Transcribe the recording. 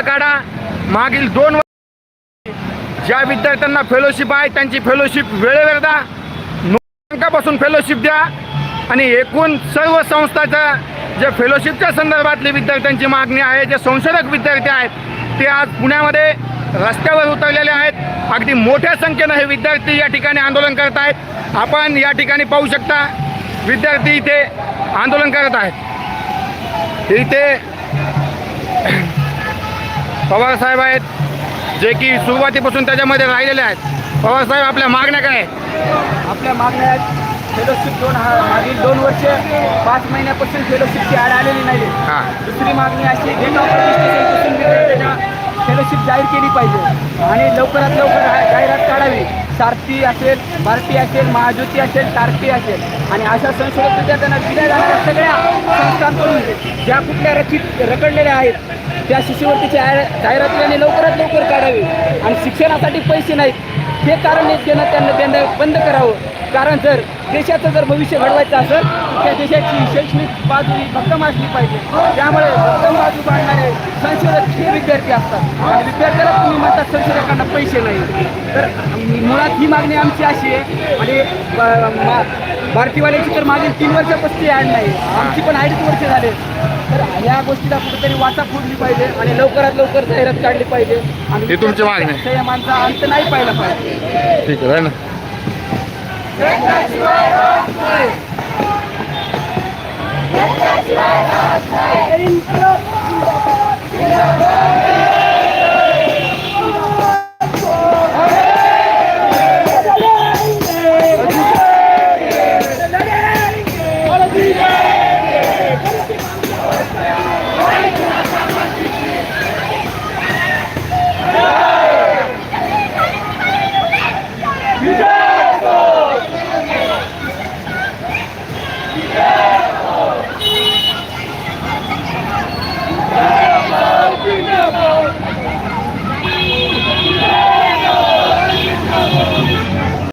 काढा. मागील दोन वर्ष ज्या विद्यार्थ्यांना फेलोशिप आहे त्यांची फेलोशिप वेळेवर द्या. अंकापासून फेलोशिप द्या. आणि एकूण सर्व संस्थाच्या जे फेलोशिपच्या संदर्भातली विद्यार्थ्यांची मागणी आहे जे संशोधक विद्यार्थी आहेत ते आज पुण्यामध्ये रस्त्यावर उतरलेले आहेत. अगदी मोठ्या संख्येनं हे विद्यार्थी या ठिकाणी आंदोलन करत आहेत. आपण या ठिकाणी पाहू शकता विद्यार्थी इथे आंदोलन करत आहेत. इथे पवार साहेब आहेत जे की सुरुवातीपासून त्याच्यामध्ये राहिलेले आहेत. पवार साहेब आपल्या मागण्या काय आहेत? आपल्या मागण्या आहेत फेलोशिप दोन हा मागील दोन वर्ष पाच महिन्यापासून फेलोशिपची ॲड आलेली नाही दुसरी मागणी अशी डेट ऑफ फेलोशिप जाहीर केली पाहिजे. आणि लवकरात लवकर जाहिरात काढावी. सारथी असेल भारती असेल महाज्योती असेल टार्की असेल. आणि अशा संशोधक विद्यार्थ्यांना दिल्या जाणाऱ्या सगळ्या संस्थांकडून ज्या कुठल्या रचित रखडलेल्या आहेत त्या शिष्यवृत्तीची जाहिर- जाहिरात त्यांनी लवकरात लवकर काढावी. आणि शिक्षणासाठी पैसे नाहीत. हे कारण एक देणं त्यांना देणं बंद करावं. कारण जर देशाचं जर भविष्य घडवायचं असेल तर त्या देशाची शैक्षणिक बाजू ही भक्कम असली पाहिजे. त्यामुळे भक्कम बाजू बांधणारे संशोधक हे विद्यार्थी असतात. आणि विद्यार्थ्याला तुम्ही म्हणतात संशोधकांना पैसे नाही तर मुळात ही मागणी आमची अशी आहे. आणि भारतीवाल्याची तर मागील तीन वर्षापासून ॲड नाही. आमची पण अडीच वर्ष झाले. तर या गोष्टीला कुठेतरी वाचा फोडली पाहिजे आणि लवकरात लवकर जाहिरात काढली पाहिजे. आणि तुमची मागणी आहे. संयमांचा अंत नाही पाहिला पाहिजे. ठीक आहे ना.